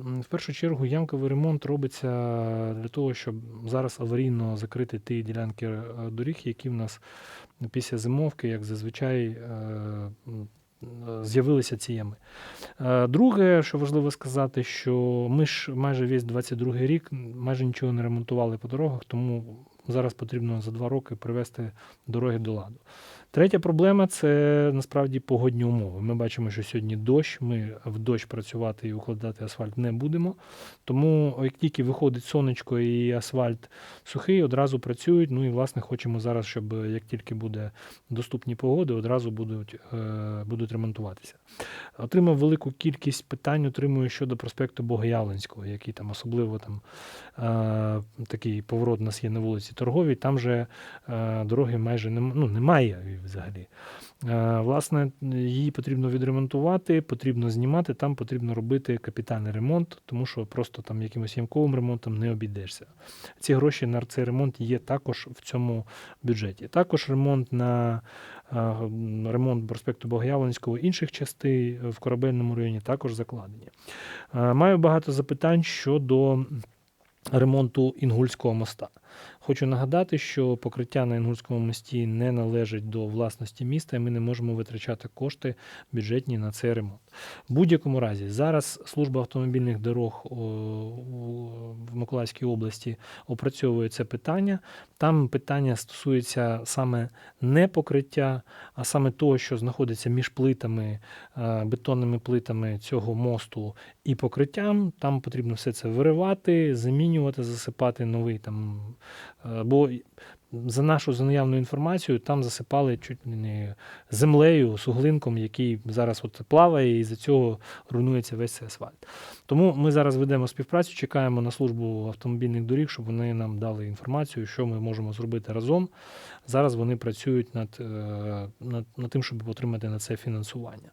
В першу чергу ямковий ремонт робиться для того, щоб зараз аварійно закрити ті ділянки е, доріг, які в нас після зимовки, як зазвичай, е, е, з'явилися ці ями. Друге, що важливо сказати, що ми ж майже весь 22 рік майже нічого не ремонтували по дорогах, тому зараз потрібно за два роки привести дороги до ладу. Третя проблема це насправді погодні умови. Ми бачимо, що сьогодні дощ. Ми в дощ працювати і укладати асфальт не будемо. Тому, як тільки виходить сонечко і асфальт сухий, одразу працюють. Ну і власне хочемо зараз, щоб як тільки буде доступні погоди, одразу будуть, е, будуть ремонтуватися. Отримав велику кількість питань, отримую щодо проспекту Богоявленського, який там особливо там е, такий поворот у нас є на вулиці Торговій. Там же е, дороги майже нем, ну, немає взагалі. Е, власне, її потрібно відремонтувати, потрібно знімати, там потрібно робити капітальний ремонт, тому що просто там якимось ямковим ремонтом не обійдешся. Ці гроші на цей ремонт є також в цьому бюджеті. Також ремонт на е, ремонт проспекту Богоявленського інших частей в корабельному районі також закладені. Е, Маю багато запитань щодо ремонту Інгульського моста. Хочу нагадати, що покриття на Інгульському мості не належить до власності міста, і ми не можемо витрачати кошти бюджетні на цей ремонт. В будь-якому разі, зараз служба автомобільних дорог в Миколаївській області опрацьовує це питання. Там питання стосується саме не покриття, а саме того, що знаходиться між плитами, е, бетонними плитами цього мосту і покриттям. Там потрібно все це виривати, замінювати, засипати новий там. Е, Бо за нашу за наявною інформацією, там засипали чуть не землею, суглинком, який зараз от плаває, і за цього руйнується весь цей асфальт. Тому ми зараз ведемо співпрацю, чекаємо на службу автомобільних доріг, щоб вони нам дали інформацію, що ми можемо зробити разом. Зараз вони працюють над, е, над, над тим, щоб отримати на це фінансування.